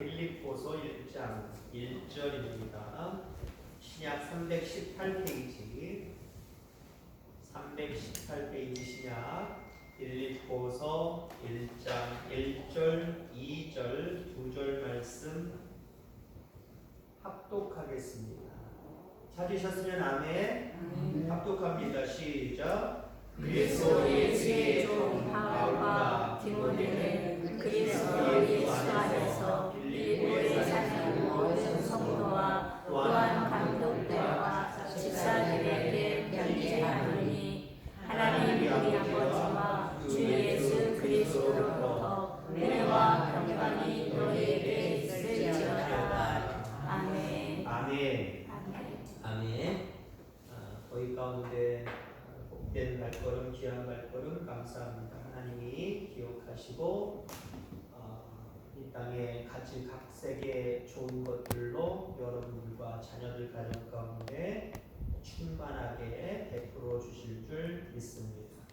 필립보서 1장 1절입니다. 신약 318페이지 318페이지 신약 필립보서 1장 1절 2절 2절 말씀 합독하겠습니다. 찾으셨으면 아멘. 합독합니다. 시작. 그리스도 예수의 종 바울과 디모데는 그리스도 예수 안에서 빌립보에 아, 복된 발걸음, 귀한 발걸음 감사합니다. 하나님이 기억하시고 아, 이 땅에 가치 각색의 좋은 것들로 여러분들과 자녀들 가정 가운데 충만하게 베풀어 주실 줄 믿습니다.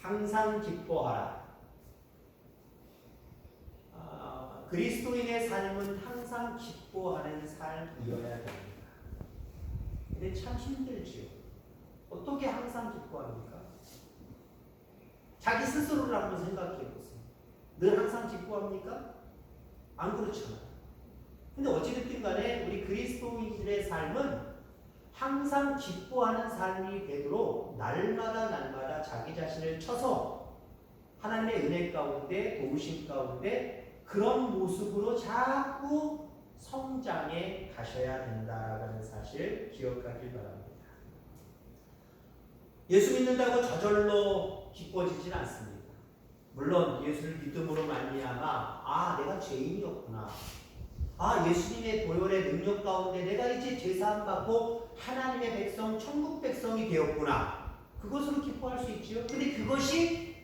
항상 기뻐하라. 아, 그리스도인의 삶은 항상 기뻐하는 삶이어야 됩니다. 근데 참 힘들지요. 어떻게 항상 기뻐합니까? 자기 스스로를 한번 생각해 보세요. 늘 항상 기뻐합니까? 안 그렇잖아요. 근데 어찌됐든 간에 우리 그리스도인들의 삶은 항상 기뻐하는 삶이 되도록 날마다 날마다 자기 자신을 쳐서 하나님의 은혜 가운데 도우심 가운데 그런 모습으로 자꾸 성장해 가셔야 된다라는 사실 기억하길 바랍니다. 예수 믿는다고 저절로 기뻐지진 않습니다. 물론 예수를 믿음으로 말미암아 아 내가 죄인이었구나. 아 예수님의 보혈의 능력 가운데 내가 이제 제사함 받고 하나님의 백성 천국 백성이 되었구나. 그것으로 기뻐할 수 있지요. 근데 그것이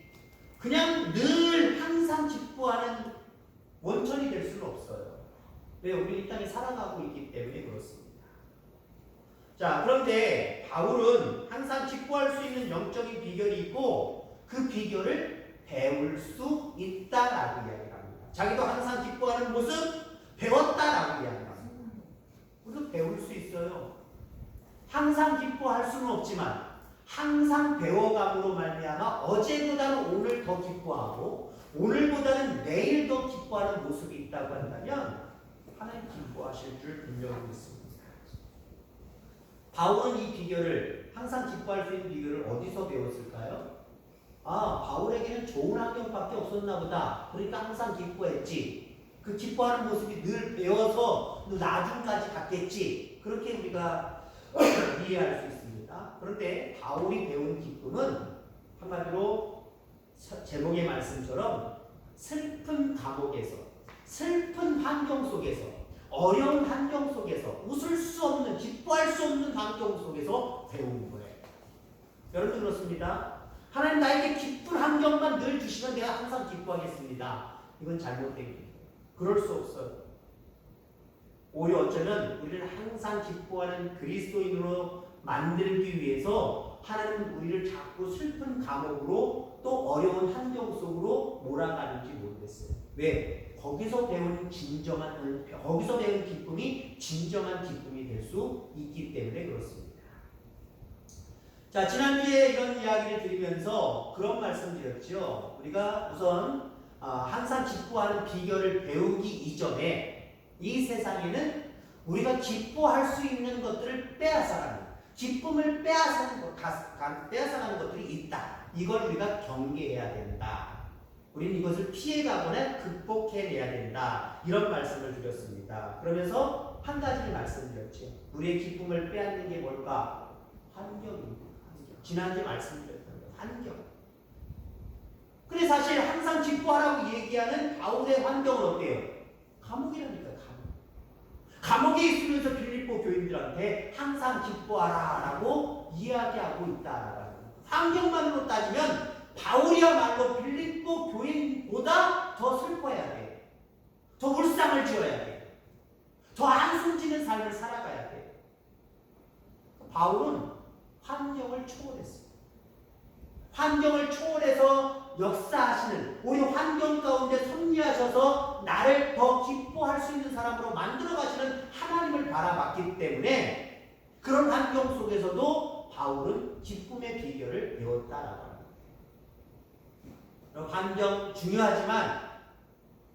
그냥 늘 항상 기뻐하는 원천이 될 수는 없어요. 왜 우리 이 땅에 살아가고 있기 때문에 그렇습니다. 자, 그런데 바울은 항상 기뻐할 수 있는 영적인 비결이 있고 그 비결을 배울 수 있다라고 이야기합니다. 자기도 항상 기뻐하는 모습 배웠다라고 이야기합니다. 우리도 배울 수 있어요. 항상 기뻐할 수는 없지만 항상 배워감으로 말미암아 어제보다는 오늘 더 기뻐하고 오늘보다는 내일 더 기뻐하는 모습이 있다고 한다면 하나님 기뻐하실 줄 분명히 믿습니다. 바울은 이 비결을 항상 기뻐할 수 있는 비결을 어디서 배웠을까요? 아 바울에게는 좋은 환경밖에 없었나 보다. 그러니까 항상 기뻐했지. 그 기뻐하는 모습이 늘 배워서 나중까지 갔겠지. 그렇게 우리가 이해할 수 있습니다. 그런데 바울이 배운 기쁨은 한마디로 제목의 말씀처럼 슬픈 감옥에서 슬픈 환경 속에서 어려운 환경 속에서 웃을 수 없는 기뻐할 수 없는 환경 속에서 배우는 거예요. 여러분 그렇습니다. 하나님 나에게 기쁜 환경만 늘 주시면 내가 항상 기뻐하겠습니다. 이건 잘못된 거예요. 그럴 수 없어요. 오히려 어쩌면 우리를 항상 기뻐하는 그리스도인으로 만들기 위해서 하나님은 우리를 자꾸 슬픈 감옥으로 또 어려운 환경 속으로 몰아가는지 모르겠어요. 왜? 거기서 배운 진정한 거기서 배운 기쁨이 진정한 기쁨이 될 수 있기 때문에 그렇습니다. 자 지난주에 이런 이야기를 드리면서 그런 말씀드렸죠. 우리가 우선 아, 항상 기뻐하는 비결을 배우기 이전에 이 세상에는 우리가 기뻐할 수 있는 것들을 빼앗아가는 기쁨을 빼앗아가는 것들이 있다. 이걸 우리가 경계해야 된다. 우리는 이것을 피해가거나 극복해내야 된다. 이런 말씀을 드렸습니다. 그러면서 한 가지를 말씀드렸죠. 우리의 기쁨을 빼앗는 게 뭘까? 환경입니다. 환경. 지난주에 말씀드렸던 거 환경. 근데 사실 항상 기뻐하라고 얘기하는 바울의 환경은 어때요? 감옥이라니까 감옥. 감옥에 있으면서 빌립보 교인들한테 항상 기뻐하라라고 이야기하고 있다라는 환경만으로 따지면 바울이야말로 빌립보 교인보다 더 슬퍼야 돼. 더 울상을 지어야 돼. 더 안숨지는 삶을 살아가야 돼. 바울은 환경을 초월했어. 환경을 초월해서 역사하시는 우리 환경 가운데 섭리하셔서 나를 더 기뻐할 수 있는 사람으로 만들어 가시는 하나님을 바라봤기 때문에 그런 환경 속에서도 바울은 기쁨의 비결을 배웠다라고 환경 중요하지만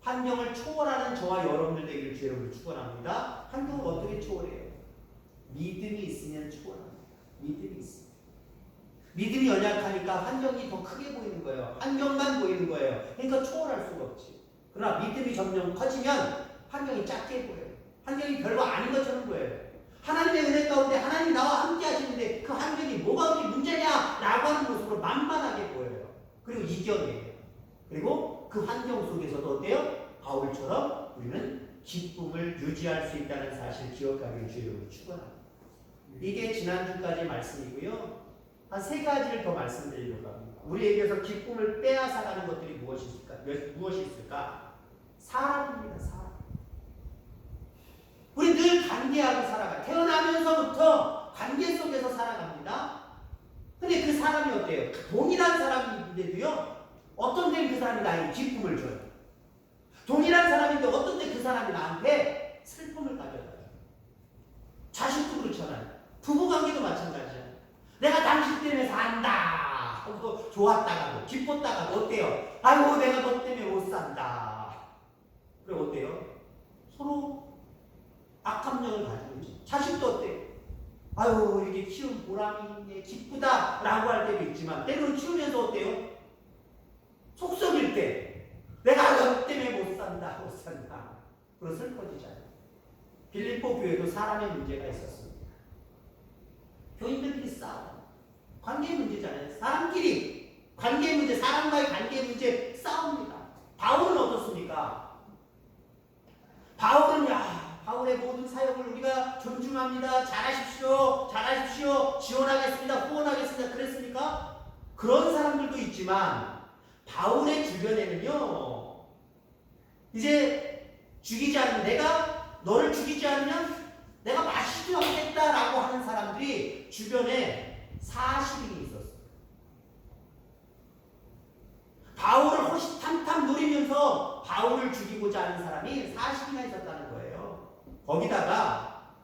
환경을 초월하는 저와 여러분들 되기를 주의 이름으로 축원합니다. 환경을 어떻게 초월해요? 믿음이 있으면 초월합니다. 믿음이 있습니다. 믿음이 연약하니까 환경이 더 크게 보이는 거예요. 환경만 보이는 거예요. 그러니까 초월할 수가 없지. 그러나 믿음이 점점 커지면 환경이 작게 보여요. 환경이 별거 아닌 것처럼 보여요. 하나님의 은혜 가운데 하나님 나와 함께 하시는데 그 환경이 뭐가 그렇게 문제냐? 라고 하는 모습으로 만만하게 보여요. 그리고 이겨내요. 그리고 그 환경 속에서도 어때요? 바울처럼 우리는 기쁨을 유지할 수 있다는 사실을 기억하기를 주의로 축원합니다. 이게 지난주까지 말씀이고요. 한 세 가지를 더 말씀드리려고 합니다. 우리에게서 기쁨을 빼앗아가는 것들이 무엇이 있을까? 몇- 무엇이 있을까? 사람입니다. 사람. 우리 늘 관계하고 살아가. 태어나면서부터 관계 속에서 살아갑니다. 근데 그 사람이 어때요? 동일한 사람인데도요. 어떤 때는 그 사람이 나에게 기쁨을 줘요. 동일한 사람인데 어떤 때 그 사람이 나한테 슬픔을 가져다요. 자식도 그렇잖아요. 부부관계도 마찬가지야. 내가 당신 때문에 산다. 하고 좋았다가도 기뻤다가도 어때요? 아이고 내가 너 때문에 못 산다. 그래 어때요? 서로 악감정을 가지고 있죠. 자식도 어때요? 아유 이게 키운 보람이 있네 기쁘다 라고 할 때도 있지만 때로는 키우면서 어때요? 속썩일 때 내가 너 때문에 못 산다 못 산다 그런 슬퍼지잖아요. 빌립보 교회도 사람의 문제가 있었습니다. 교인들끼리 싸워. 관계 문제잖아요. 사람끼리 관계 문제, 사람과의 관계 문제 싸웁니다. 바울은 어떻습니까? 바울은 야 바울의 모든 사역을 우리가 존중합니다. 잘하십시오, 잘하십시오, 지원하겠습니다, 후원하겠습니다. 그랬습니까? 그런 사람들도 있지만 바울의 주변에는요 이제 죽이지 않는 내가 너를 죽이지 않으면 내가 마시지 않겠다라고 하는 사람들이 주변에 40인이 있었어요. 바울을 호시탐탐 노리면서 바울을 죽이고자 하는 사람이 40이나 있었다는 거예요. 거기다가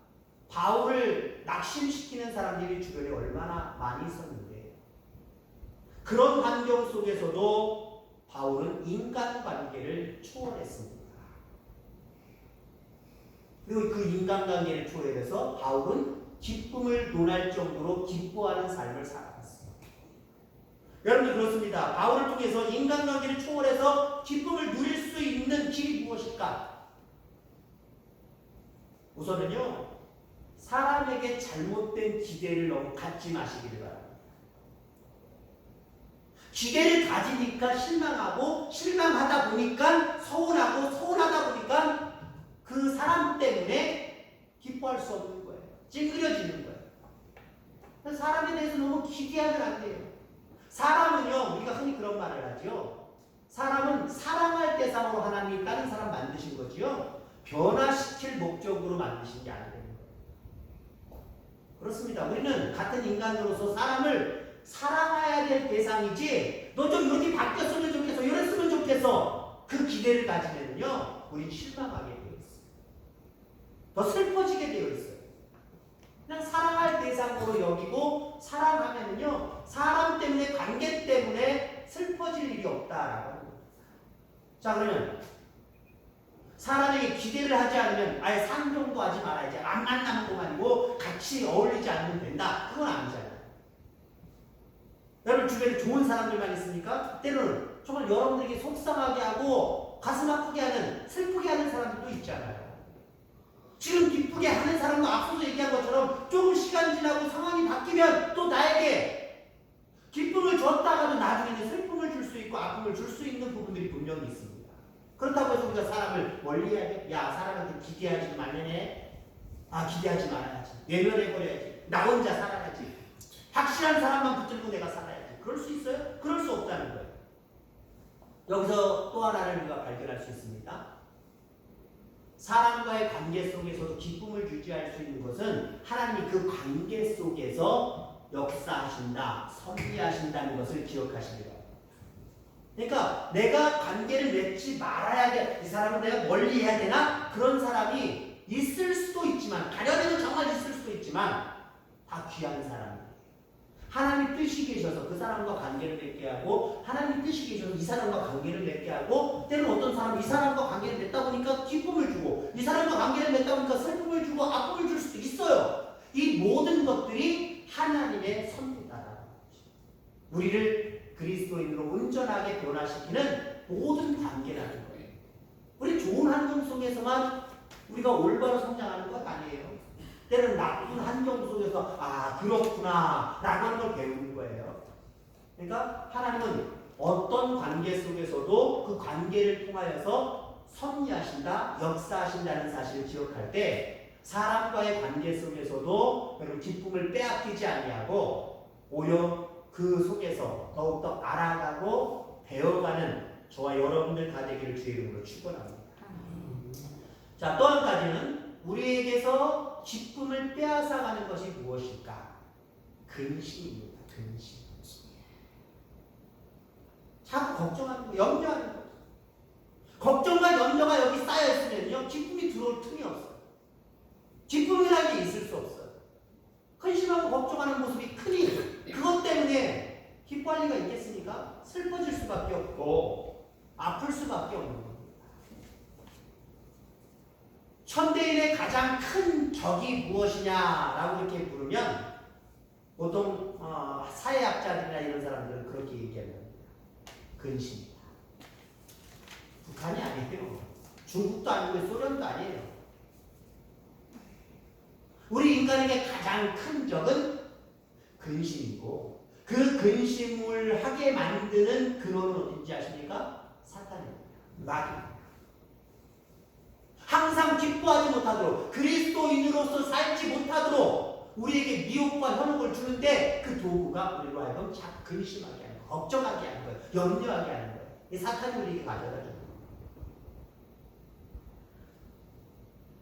바울을 낙심시키는 사람들이 주변에 얼마나 많이 있었는데 그런 환경 속에서도 바울은 인간관계를 초월했습니다. 그리고 그 인간관계를 초월해서 바울은 기쁨을 논할 정도로 기뻐하는 삶을 살아갔어요. 여러분들 그렇습니다. 바울을 통해서 인간관계를 초월해서 기쁨을 누릴 수 있는 길이 무엇일까? 우선은요, 사람에게 잘못된 기대를 너무 갖지 마시기를 바랍니다. 기대를 가지니까 실망하고 실망하다 보니까 서운하고 서운하다 보니까 그 사람 때문에 기뻐할 수 없는 거예요. 찡그려지는 거예요. 그래서 사람에 대해서 너무 기대하면 안 돼요. 사람은요, 우리가 흔히 그런 말을 하죠. 사람은 사랑할 대상으로 하나님이 다른 사람 만드신 거지요. 변화시킬 목적으로 만드신 게 아니에요. 그렇습니다. 우리는 같은 인간으로서 사람을 사랑해야 될 대상이지, 너좀 이렇게 바뀌었으면 좋겠어, 이랬으면 좋겠어. 그 기대를 가지면요, 우린 실망하게 되어 있어요. 더 슬퍼지게 되어 있어요. 그냥 사랑할 대상으로 여기고, 사랑하면요, 사람 때문에, 관계 때문에 슬퍼질 일이 없다라고. 자, 그러면, 사람에게 기대를 하지 않으면 아예 상종도 하지 말아야지. 안 만나는 동안이고 같이 어울리지 않으면 된다. 그건 아니잖아요. 여러분 주변에 좋은 사람들만 있습니까? 때로는 정말 여러분들에게 속상하게 하고 가슴 아프게 하는 슬프게 하는 사람들도 있잖아요. 지금 기쁘게 하는 사람도 앞서서 얘기한 것처럼 조금 시간 지나고 상황이 바뀌면 또 나에게 기쁨을 줬다가도 나중에는 슬픔을 줄 수 있고 아픔을 줄 수 있는 부분들이 분명히 있습니다. 그렇다고 해서 우리가 사람을 멀리해야지. 야 사람한테 기대하지 말래네. 아 기대하지 말아야지. 외면해버려야지. 나 혼자 살아야지. 확실한 사람만 붙들고 내가 살아야지. 그럴 수 있어요? 그럴 수 없다는 거예요. 여기서 또 하나를 우리가 발견할 수 있습니다. 사람과의 관계 속에서도 기쁨을 유지할 수 있는 것은 하나님이 그 관계 속에서 역사하신다, 섭리하신다는 것을 기억하시기 바랍니다. 그러니까 내가 관계를 맺지 말아야 돼. 이 사람은 내가 멀리 해야 되나? 그런 사람이 있을 수도 있지만 가려면 정말 있을 수도 있지만 다 귀한 사람이에요. 하나님 뜻이 계셔서 그 사람과 관계를 맺게 하고 하나님 뜻이 계셔서 이 사람과 관계를 맺게 하고 때로는 어떤 사람이 이 사람과 관계를 맺다 보니까 기쁨을 주고 이 사람과 관계를 맺다 보니까 슬픔을 주고 아픔을 줄 수도 있어요. 이 모든 것들이 하나님의 섭리다라는 거죠. 우리를 그리스도인으로 온전하게 변화시키는 모든 관계라는 거예요. 우리 좋은 환경 속에서만 우리가 올바로 성장하는 것 아니에요. 때는 나쁜 환경 속에서 아 그렇구나 라고 하는 걸 배우는 거예요. 그러니까 하나님은 어떤 관계 속에서도 그 관계를 통하여서 섭리하신다, 역사하신다는 사실을 기억할 때 사람과의 관계 속에서도 여러분 기쁨을 빼앗기지 아니하고 오히려 그 속에서 더욱더 알아가고 배워가는 저와 여러분들 다 되기를 주의 이름으로 축원합니다. 자, 또 한 가지는 우리에게서 기쁨을 빼앗아가는 것이 무엇일까? 근심입니다. 근심. 자꾸 걱정하는 거, 염려하는 거. 걱정과 염려가 여기 쌓여 있으면요, 기쁨이 들어올 틈이 없어요. 기쁨이라는 게 있을 수 없어요. 근심하고 걱정하는 모습이 크니 그것 때문에 기뻐할 리가 있겠습니까? 슬퍼질 수밖에 없고 아플 수밖에 없는 겁니다. 현대인의 가장 큰 적이 무엇이냐라고 이렇게 부르면 보통 어, 사회학자들이나 이런 사람들은 그렇게 얘기합니다. 근심이다. 북한이 아니에요. 중국도 아니고 소련도 아니에요. 우리 인간에게 가장 큰 적은 근심이고 그 근심을 하게 만드는 근원은 어딘지 아십니까? 사탄입니다. 마귀입니다. 항상 기뻐하지 못하도록 그리스도인으로서 살지 못하도록 우리에게 미혹과 현혹을 주는데 그 도구가 우리로 하여금 자꾸 근심하게 하는 거예요. 걱정하게 하는 거예요. 염려하게 하는 거예요. 이 사탄이 우리에게 가져다 주는 거예요.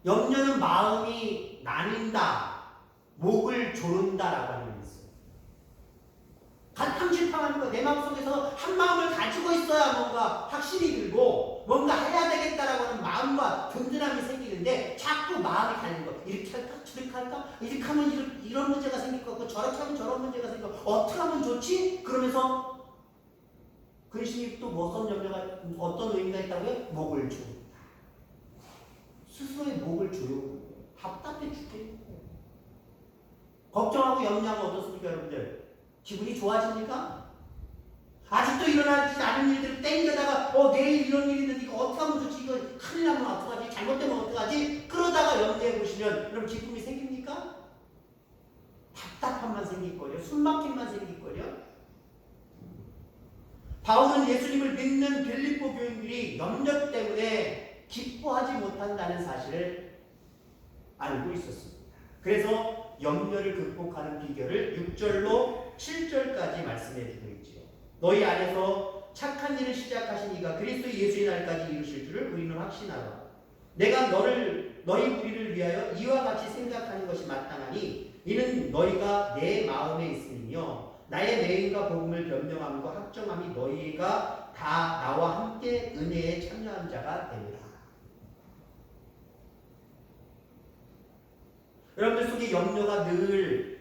염려는 마음이 나뉜다, 목을 조른다라고 하는 게 있어요. 갈팡질팡하는 거예요. 내 마음속에서 한 마음을 가지고 있어야 뭔가 확신이 들고 뭔가 해야 되겠다라고 하는 마음과 든든함이 생기는데 자꾸 마음이 가는 거. 이렇게 할까? 저렇게 할까? 이렇게 하면 이런, 이런 문제가 생길 것 같고 저렇게 하면 저런 문제가 생길 것 같고 어떻게 하면 좋지? 그러면서 근심이 또 어떤 염려가 어떤 의미가 있다고요? 목을 조른다. 스스로의 목을 조르고 답답해 거예요. 걱정하고 염려하면 어떻습니까, 여러분들? 기분이 좋아집니까? 아직도 일어나지 않은 일들을 땡겨다가 어 내일 이런 일이 있는데 어떻게 하면 좋지 이거 큰일 나면 어떡하지 잘못되면 어떡하지 그러다가 염려해 보시면 여러분 기쁨이 생깁니까? 답답함만 생길걸요 숨막힘만 생길걸요 바울은 예수님을 믿는 빌립보 교인들이 염려 때문에 기뻐하지 못한다는 사실을 알고 있었습니다. 그래서 염려를 극복하는 비결을 6절로 7절까지 말씀해 주고 있지요. 너희 안에서 착한 일을 시작하신 이가 그리스도 예수의 날까지 이루실 줄을 우리는 확신하라. 내가 너를 너희 우리를 위하여 이와 같이 생각하는 것이 마땅하니 이는 너희가 내 마음에 있으며 나의 매인과 복음을 변명함과 확정함이 너희가 다 나와 함께 은혜에 참여한 자가 되리라. 여러분들 속에 염려가 늘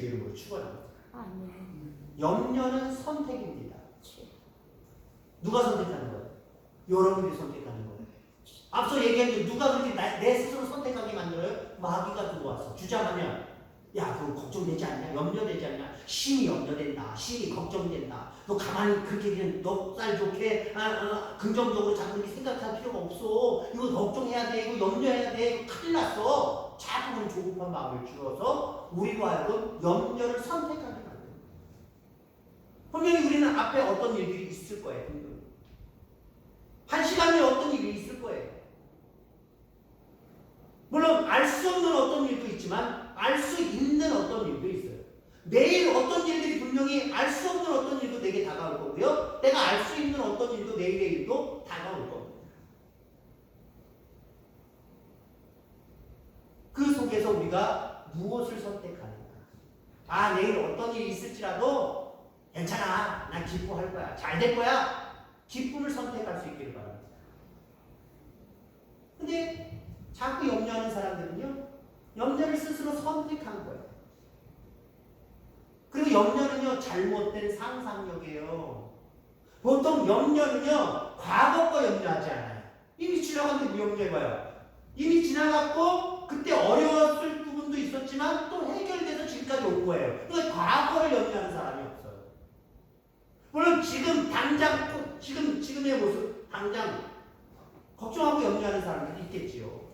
주의 이름으로 축원합니다. 아멘. 염려는 선택입니다. 누가 선택하는 거예요? 여러분들이 선택하는 거예요. 앞서 얘기한 게 누가 그렇게 나, 내 스스로 선택하게 만들어요? 마귀가 들어와서 주장하면 야 그거 걱정되지 않냐? 염려되지 않냐? 신이 염려된다. 신이 걱정된다. 너 가만히 그렇게 그냥 넉살 좋게 아, 아, 긍정적으로 자꾸 생각할 필요가 없어. 이거 걱정해야 돼. 이거 염려해야 돼. 이거 큰일 났어. 자꾸 그런 조급한 마음을 주어서 우리로 하여금 염려를 선택하게 만듭니다. 분명히 우리는 앞에 어떤 일들이 있을 거예요. 한 시간 내에 어떤 일이 있을 거예요. 물론 알 수 없는 어떤 일도 있지만 알 수 있는 어떤 일도 있어요. 내일 어떤 일들이 분명히 알 수 없는 어떤 일도 내게 다가올 거고요. 내가 알 수 있는 어떤 일도 내일의 일도 다가올 겁니다. 그 속에서 우리가 무엇을 선택하는가? 아, 내일 어떤 일이 있을지라도 괜찮아. 난 기뻐할 거야. 잘 될 거야. 기쁨을 선택할 수 있기를 바랍니다. 근데 자꾸 염려하는 사람들은요. 염려를 스스로 선택한 거예요. 그리고 염려는요. 잘못된 상상력이에요. 보통 염려는요. 과거 거 염려하지 않아요. 이미 지나갔는데 뭐 염려해봐요. 이미 지나갔고 그때 어려웠을 부분도 있었지만 또 해결돼서 지금까지 온 거예요. 그러니까 과거를 염려하는 사람이 없어요. 물론 지금 당장 꼭 지금 지금의 모습 당장 걱정하고 염려하는 사람들이 있겠지요.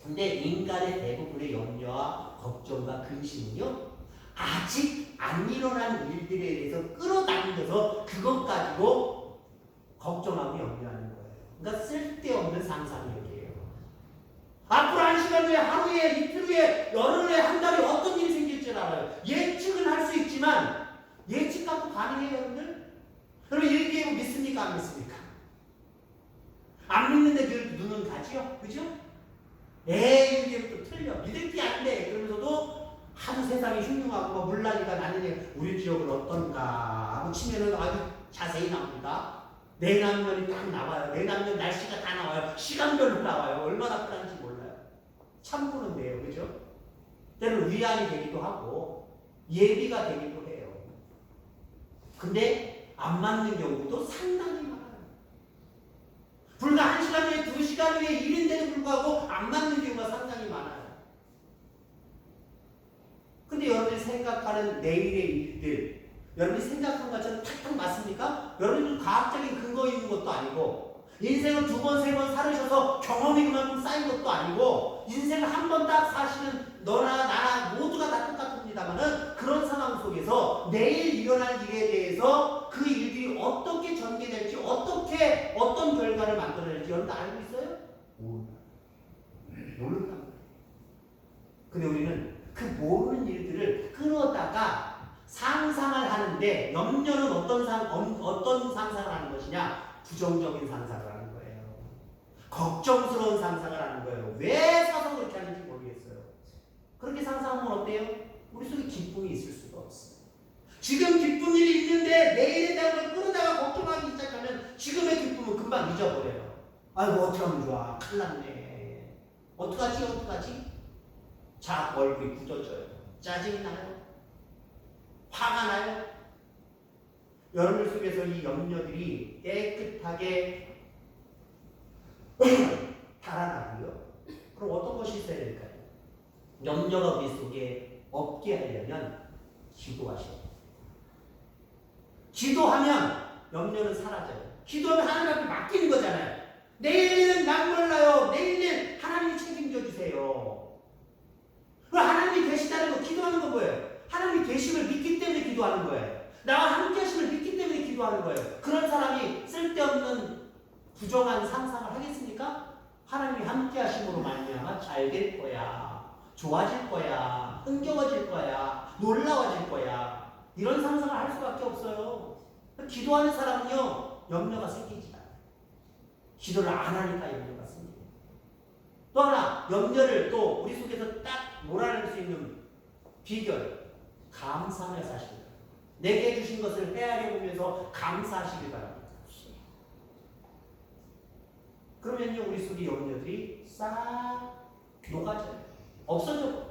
근데 인간의 대부분의 염려와 걱정과 근심은요 아직 안 일어난 일들에 대해서 끌어당겨서 그것 가지고 걱정하고 염려하는 거예요. 그러니까 쓸데없는 상상력이에요. 앞으로 한 시간 후에, 하루에, 이틀 후에, 열흘 후에, 한 달에 어떤 일이 생길 줄 알아요. 예측은 할 수 있지만 예측 갖고 가능해요, 여러분들? 여러분 일기예보 믿습니까, 안 믿습니까? 안 믿는데 늘 눈은 가지요, 그죠? 에이, 일기예보 또 틀려. 믿을 게 안 돼. 그러면서도 하도 세상이 흉흉하고 뭐 물난리가 나는데 우리 지역은 어떤가 하고 치면은 아주 자세히 나옵니다. 내남년이 딱 나와요. 내남년 날씨가 다 나와요. 시간별로 나와요. 얼마나 편한지 몰라요. 참고는데요. 그죠? 때로는 위안이 되기도 하고 예비가 되기도 해요. 근데 안 맞는 경우도 상당히 많아요. 불과 한 시간 후에 두 시간 후에 일인데도 불구하고 안 맞는 경우가 상당히 많아요. 근데 여러분이 생각하는 내일의 일들, 여러분이 생각한 것처럼 탁탁 맞습니까? 여러분은 과학적인 근거 있는 것도 아니고, 인생을 두 번, 세 번 살으셔서 경험이 그만큼 쌓인 것도 아니고, 인생을 한 번 딱 사시는 너나 나나 모두가 다 똑같습니다만은 그런 상황 속에서 내일 일어날 일에 대해서 그 일들이 어떻게 전개될지, 어떻게, 어떤 결과를 만들어낼지 여러분 다 알고 있어요? 모른다. 근데 우리는 그 모르는 일들을 끌어다가 상상을 하는데 염려는 어떤 상 엄- 어떤 상상을 하는 것이냐 부정적인 상상을 하는. 걱정스러운 상상을 하는 거예요. 왜 사서 그렇게 하는지 모르겠어요. 그렇게 상상하면 어때요? 우리 속에 기쁨이 있을 수가 없어요. 지금 기쁜 일이 있는데 내일에 대한 걸 끌어다가 걱정하기 시작하면 지금의 기쁨은 금방 잊어버려요. 아이고 어떻게 하면 좋아? 큰일 났네. 어떡하지? 어떡하지? 자, 얼굴이 굳어져요. 짜증이 나요. 화가 나요. 여러분 속에서 이 염려들이 깨끗하게 달아나고요. 그럼 어떤 것이 있어야 될까요? 염려가 우리 속에 없게 하려면 기도하셔야 돼요. 기도하면 염려는 사라져요. 기도하면 하나님 앞에 맡기는 거잖아요. 내일은 난 몰라요. 내일은 하나님이 책임져 주세요. 그 하나님이 계시다는 거 기도하는 건 뭐예요? 하나님이 계심을 믿기 때문에 기도하는 거예요. 나와 함께 하심을 믿기 때문에 기도하는 거예요. 그런 사람이 쓸데없는 부정한 상상을 하겠습니까? 하나님이 함께 하심으로 말미암아 잘 될 거야. 좋아질 거야. 흥겨워질 거야. 놀라워질 거야. 이런 상상을 할 수밖에 없어요. 기도하는 사람은요. 염려가 생기지 않아요. 기도를 안 하니까 염려가 생겨요. 또 하나 염려를 또 우리 속에서 딱 몰아낼 수 있는 비결 감사하며 사십니다. 내게 주신 것을 헤아려 보면서 감사하시길 바랍니다. 그러면요 우리 속의 염려들이 싹 녹아져요. 없어져.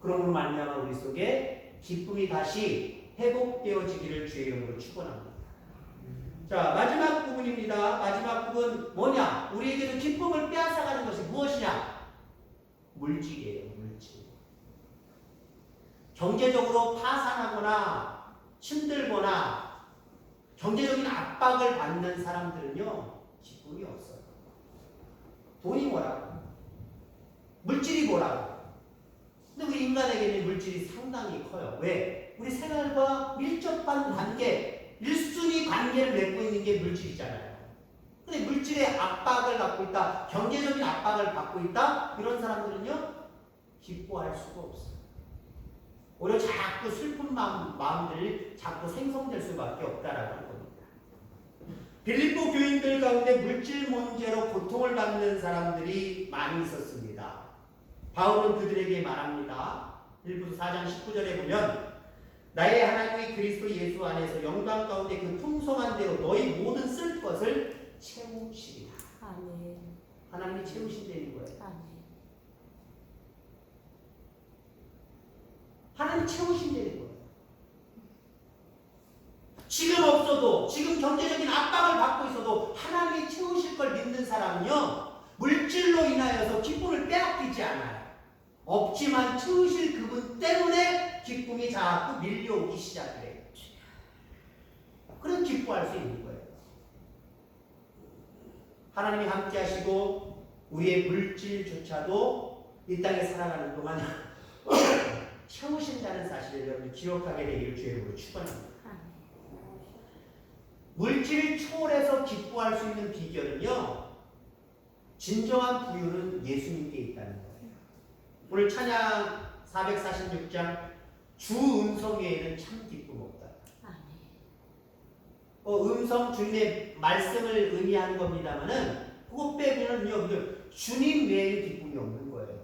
그러므로 말미암아 우리 속에 기쁨이 다시 회복되어지기를 주의 이름으로 축원합니다. 자 마지막 부분입니다. 마지막 부분 뭐냐? 우리에게도 기쁨을 빼앗아가는 것이 무엇이냐? 물질이에요. 물질. 경제적으로 파산하거나 힘들거나 경제적인 압박을 받는 사람들은요 기쁨이 없어요. 돈이 뭐라고? 물질이 뭐라고? 근데 우리 인간에게는 물질이 상당히 커요. 왜? 우리 생활과 밀접한 관계, 일순위 관계를 맺고 있는 게 물질이잖아요. 근데 물질의 압박을 갖고 있다, 경제적인 압박을 받고 있다, 이런 사람들은요, 기뻐할 수가 없어요. 오히려 자꾸 슬픈 마음, 마음들이 자꾸 생성될 수밖에 없다라고. 빌립보 교인들 가운데 물질 문제로 고통을 받는 사람들이 많이 있었습니다. 바울은 그들에게 말합니다. 1부 4장 19절에 보면 나의 하나님의 그리스도 예수 안에서 영광 가운데 그 풍성한 대로 너희 모든 쓸 것을 채우시리라. 아멘. 하나님이 채우신다는 거예요. 아멘. 하나님 채우신다는 거예요. 지금 없어도 지금 경제적인 압박을 받고 있어도 하나님이 채우실 걸 믿는 사람은요 물질로 인하여서 기쁨을 빼앗기지 않아요. 없지만 채우실 그분 때문에 기쁨이 자꾸 밀려오기 시작해요. 그럼 기뻐할 수 있는 거예요. 하나님이 함께 하시고 우리의 물질조차도 이 땅에 살아가는 동안 채우신다는 사실을 여러분 기억하게 되기를 주의 이름으로 축원합니다. 물질을 초월해서 기뻐할 수 있는 비결은요. 진정한 부유는 예수님께 있다는 거예요. 오늘 찬양 446장 주 음성 외에는 참 기쁨 없다. 아멘. 어, 음성 주님의 말씀을 의미하는 겁니다만은 그것 빼고는요. 그 주님 외에는 기쁨이 없는 거예요.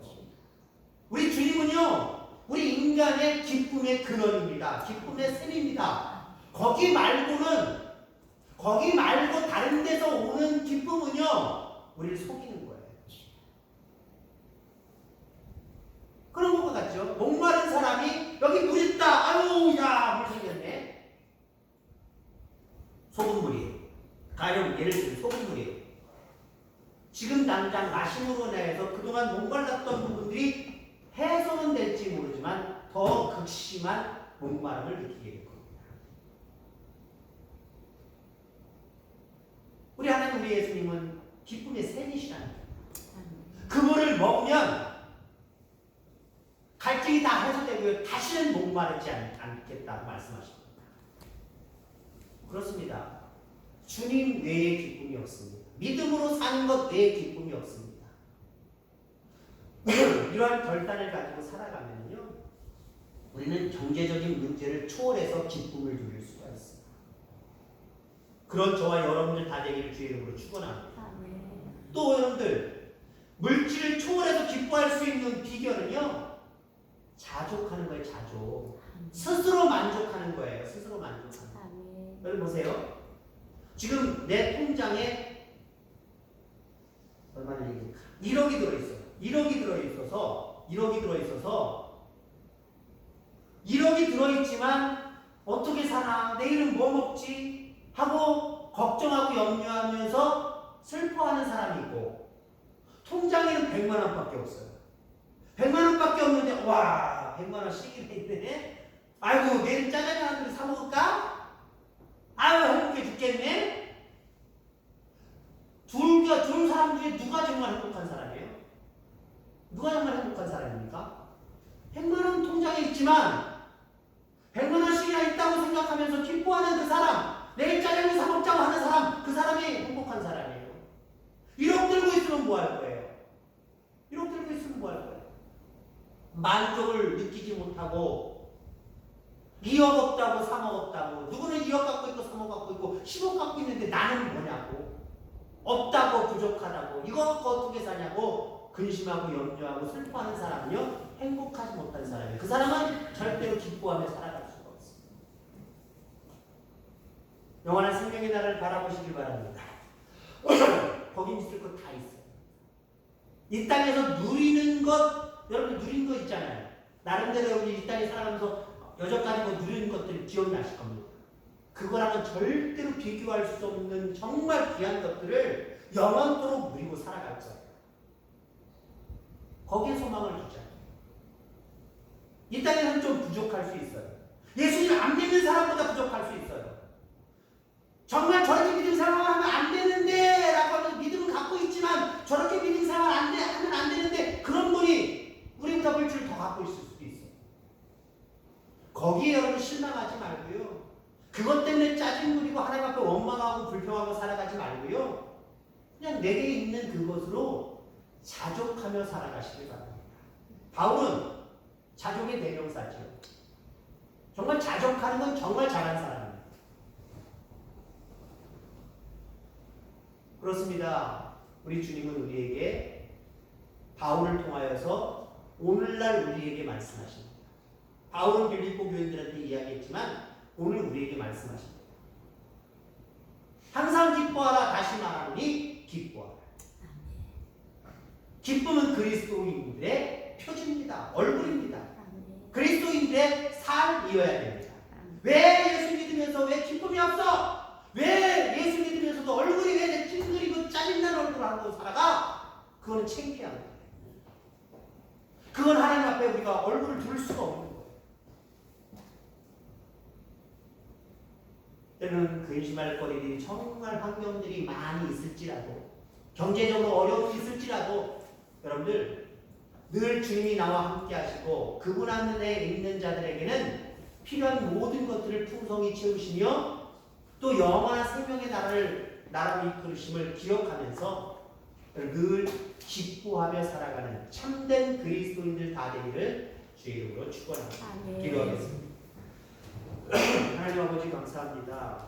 우리 주님은요. 우리 인간의 기쁨의 근원입니다. 기쁨의 샘입니다. 거기 말고는 거기 말고 다른 데서 오는 기쁨은요. 우리를 속이는 거예요. 그런 것 같죠? 목마른 사람이 여기 물 있다. 아유, 야, 물 생겼네. 소금물이에요. 가령 예를 들면 소금물이에요. 지금 당장 마심으로 인해서 그동안 목말랐던 부분들이 해소는 될지 모르지만 더 극심한 목마름을 느끼게 될 겁니다. 우리 하나님 우리 예수님은 기쁨의 샘이시라는. 그물을 먹으면 갈증이 다 해소되고요. 다시는 목마르지 않, 않겠다고 말씀하십니다. 그렇습니다. 주님 외에 기쁨이 없습니다. 믿음으로 사는 것 외에 기쁨이 없습니다. 이러한 결단을 가지고 살아가면요. 우리는 경제적인 문제를 초월해서 기쁨을 누릴 있습니다. 그런 저와 여러분들 다 되기를 주의 이름으로 축원합니다. 아멘. 또 여러분들 물질을 초월해서 기뻐할 수 있는 비결은요 자족하는 거예요 자족. 스스로 만족하는 거예요 스스로 만족하는 거. 아멘. 여러분 보세요. 지금 내 통장에 얼마나 얘기 1억이 들어있어요. 1억이 들어있어서 1억이 들어있어서 1억이 들어있지만 어떻게 사나 내일은 뭐 먹지 하고 걱정하고 염려하면서 슬퍼하는 사람이 있고 통장에는 100만 원밖에 없어요. 100만 원밖에 없는데 와 100만 원씩이나 있네. 아이고 내일 짜장면 한 그릇 사 먹을까? 아유 행복해 죽겠네. 둘, 둘 사람 중에 누가 정말 행복한 사람이에요? 누가 정말 행복한 사람입니까? 100만 원 통장에 있지만 100만 원씩이나 있다고 생각하면서 기뻐하는 그 사람 내일 짜장면 사 먹자고 하는 사람 그 사람이 행복한 사람이에요. 1억 들고 있으면 뭐 할 거예요? 1억 들고 있으면 뭐 할 거예요? 만족을 느끼지 못하고 2억 없다고 3억 없다고 누구는 2억 갖고 있고 3억 갖고 있고 10억 갖고 있는데 나는 뭐냐고 없다고 부족하다고 이거 갖고 어떻게 사냐고 근심하고 염려하고 슬퍼하는 사람은요 행복하지 못한 사람이에요 그 사람은 절대로 기뻐하며 없습니다 영원한 생명의 나라를 바라보시길 바랍니다 거기 있을 것 다 있어요. 이 땅에서 누리는 것, 여러분 누린 거 있잖아요. 나름대로 여러분이 이 땅에 살아가면서 여전까지 뭐 누리는 것들이 기억나실 겁니다. 그거랑은 절대로 비교할 수 없는 정말 귀한 것들을 영원토록 누리고 살아갈 거예요. 거기에 소망을 두자. 이 땅에서는 좀 부족할 수 있어요. 예수님 안 믿는 사람보다 부족할 수 있어요. 정말 저렇게 믿음 생활하면 안 되는데 라고 하면 믿음은 갖고 있지만 저렇게 믿음 생활 안 돼, 하면 안 되는데 그런 분이 우리보다 물질을 더 갖고 있을 수도 있어요. 거기에 여러분 실망하지 말고요. 그것 때문에 짜증 부리고 하나님 앞에 원망하고 불평하고 살아가지 말고요. 그냥 내게 있는 그것으로 자족하며 살아가시길 바랍니다. 바울은 자족의 대명사죠. 정말 자족하는 건 정말 잘하는 사람입니다. 그렇습니다. 우리 주님은 우리에게 바울을 통하여서 오늘날 우리에게 말씀하십니다. 바울은 빌립보 교인들한테 이야기했지만 오늘 우리에게 말씀하십니다. 항상 기뻐하라 다시 말하노니 기뻐하라. 기쁨은 그리스도인들의 표지입니다. 얼굴입니다. 그리스도인들의 삶이어야 됩니다. 왜 예수 믿으면서 왜 기쁨이 없어? 왜 예수 믿으면서도 얼굴이 왜 찡그리고 짜증나는 얼굴 하고 살아가? 그거는 창피한 거예요. 그건 하나님 앞에 우리가 얼굴을 둘 수가 없는 거예요. 때로는 근심할 거리들이 정말 환경들이 많이 있을지라도 경제적으로 어려움이 있을지라도 여러분들 늘 주님이 나와 함께 하시고 그분 안에 있는 자들에게는 필요한 모든 것들을 풍성히 채우시며 또 영원한 생명의 나라를 나라로 이끌으심을 기억하면서 늘 기뻐하며 살아가는 참된 그리스도인들 다 되기를 주의 이름으로 축원합니다. 기도하겠습니다. 하나님 아버지 감사합니다.